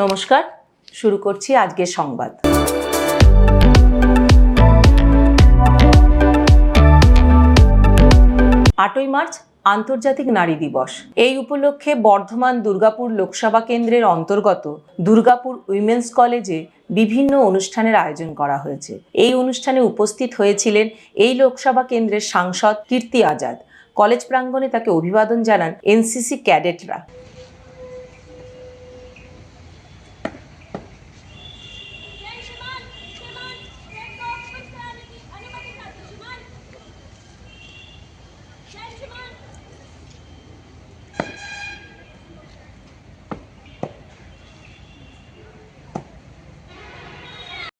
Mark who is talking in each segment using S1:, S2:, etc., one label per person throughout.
S1: নমস্কার। শুরু করছি আজকের সংবাদ। আটই মার্চ, আন্তর্জাতিক নারী দিবস। এই উপলক্ষে বর্ধমান দুর্গাপুর লোকসভা কেন্দ্রের অন্তর্গত দুর্গাপুর উইমেন্স কলেজে বিভিন্ন অনুষ্ঠানের আয়োজন করা হয়েছে। এই অনুষ্ঠানে উপস্থিত হয়েছিলেন এই লোকসভা কেন্দ্রের সাংসদ কীর্তি আজাদ। কলেজ প্রাঙ্গণে তাকে অভিবাদন জানান এনসিসি ক্যাডেটরা।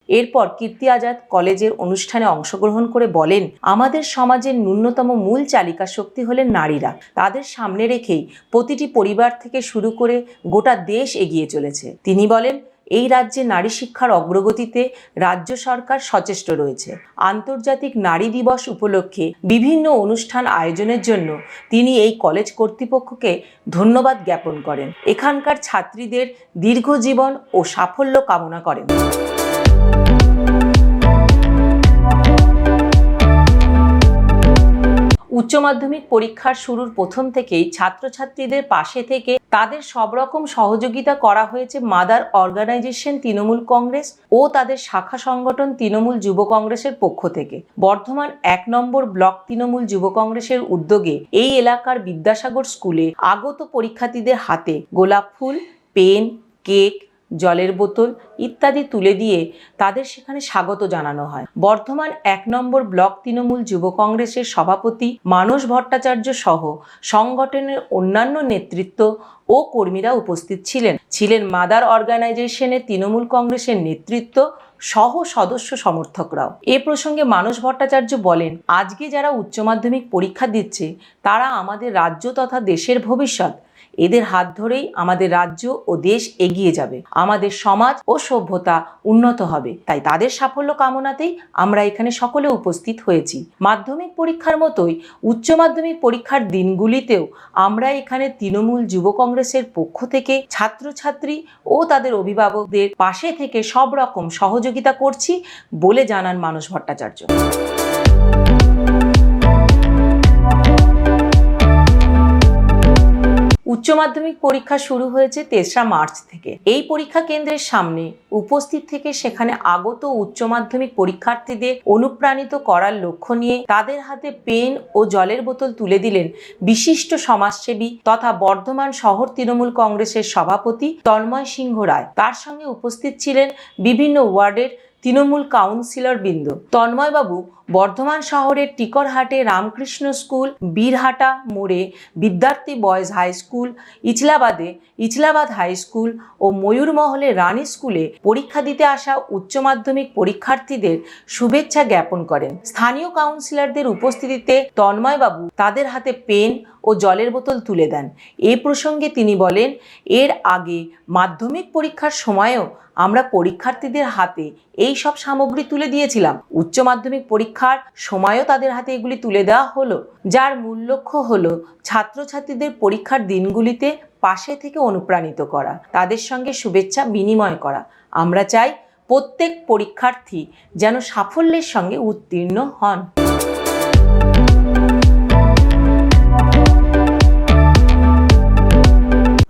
S1: এরপর কীর্তি আজাদ কলেজের অনুষ্ঠানে অংশগ্রহণ করে বলেন, আমাদের সমাজের ন্যূনতম মূল চালিকা শক্তি হলেন নারীরা। তাদের সামনে রেখেই প্রতিটি পরিবার থেকে শুরু করে গোটা দেশ এগিয়ে চলেছে। তিনি বলেন, এই রাজ্যে নারী শিক্ষার অগ্রগতিতে রাজ্য সরকার সচেষ্ট রয়েছে। আন্তর্জাতিক নারী দিবস উপলক্ষে বিভিন্ন অনুষ্ঠান আয়োজনের জন্য তিনি এই কলেজ কর্তৃপক্ষকে ধন্যবাদ জ্ঞাপন করেন। এখানকার ছাত্রীদের দীর্ঘ জীবন ও সাফল্য কামনা করেন। উচ্চ মাধ্যমিক পরীক্ষার শুরুর প্রথম থেকেই ছাত্রছাত্রীদের পাশে থেকে তাদের সব রকম সহযোগিতা করা হয়েছে মাদার অর্গানাইজেশন তৃণমূল কংগ্রেস ও তাদের শাখা সংগঠন তৃণমূল যুব কংগ্রেসের পক্ষ থেকে। বর্ধমান এক নম্বর ব্লক তৃণমূল যুব কংগ্রেসের উদ্যোগে এই এলাকার বিদ্যাসাগর স্কুলে আগত পরীক্ষার্থীদের হাতে গোলাপ ফুল, পেন, কেক জলের বোতল ইত্যাদি তুলে দিয়ে তাদের সেখানে স্বাগত জানানো হয়। বর্ধমান এক নম্বর ব্লক তৃণমূল যুব কংগ্রেসের সভাপতি মানস ভট্টাচার্য সহ সংগঠনের অন্যান্য নেতৃত্ব ও কর্মীরা উপস্থিত ছিলেন। ছিলেন মাদার অর্গানাইজেশনের তৃণমূল কংগ্রেসের নেতৃত্ব সহ সদস্য সমর্থকরাও। এ প্রসঙ্গে মানস ভট্টাচার্য বলেন, আজকে যারা উচ্চ মাধ্যমিক পরীক্ষা দিচ্ছে, তারা আমাদের রাজ্য তথা দেশের ভবিষ্যৎ এদের হাত ধরেই আমাদের রাজ্য ও দেশ এগিয়ে যাবে। আমাদের সমাজ ও সভ্যতা উন্নত হবে। তাই তাদের সাফল্য কামনাতেই আমরা এখানে সকলে উপস্থিত হয়েছি। মাধ্যমিক পরীক্ষার মতোই উচ্চ মাধ্যমিক পরীক্ষার দিনগুলিতেও আমরা এখানে তৃণমূল যুব কংগ্রেসের পক্ষ থেকে ছাত্রছাত্রী ও তাদের অভিভাবকদের পাশে থেকে সব রকম সহযোগিতা করছি বলে জানান মানস ভট্টাচার্য। উচ্চ মাধ্যমিক পরীক্ষা শুরু হয়েছে তেসরা মার্চ থেকে। এই পরীক্ষা কেন্দ্রের সামনে উপস্থিত থেকে সেখানে আগত উচ্চ মাধ্যমিক পরীক্ষার্থীদের অনুপ্রাণিত করার লক্ষ্য নিয়ে তাদের হাতে পেন ও জলের বোতল তুলে দিলেন বিশিষ্ট সমাজসেবী তথা বর্ধমান শহর তৃণমূল কংগ্রেসের সভাপতি তন্ময় সিংহ রায়। তার সঙ্গে উপস্থিত ছিলেন বিভিন্ন ওয়ার্ডের তৃণমূল কাউন্সিলর বৃন্দ। তন্ময়বাবু বর্ধমান শহরের টিকরহাটে রামকৃষ্ণ স্কুল, বীরহাটা মোড়ে বিদ্যার্থী বয়েজ হাই স্কুল ইচলাবাদে ইচলাবাদ হাই স্কুল ও ময়ূরমহলে রানী স্কুলে পরীক্ষা দিতে আসা উচ্চ মাধ্যমিক পরীক্ষার্থীদের শুভেচ্ছা জ্ঞাপন করেন। স্থানীয় কাউন্সিলরদের উপস্থিতিতে তন্ময়বাবু তাদের হাতে পেন ও জলের বোতল তুলে দেন। এ প্রসঙ্গে তিনি বলেন, এর আগে মাধ্যমিক পরীক্ষার সময়ও আমরা পরীক্ষার্থীদের হাতে এই সব সামগ্রী তুলে দিয়েছিলাম। উচ্চ মাধ্যমিক পরীক্ষার সময়ও তাদের হাতে এগুলি তুলে দেওয়া হলো, যার মূল লক্ষ্য হলো ছাত্রছাত্রীদের পরীক্ষার দিনগুলিতে পাশে থেকে অনুপ্রাণিত করা, তাদের সঙ্গে শুভেচ্ছা বিনিময় করা। আমরা চাই প্রত্যেক পরীক্ষার্থী যেন সাফল্যের সঙ্গে উত্তীর্ণ হন।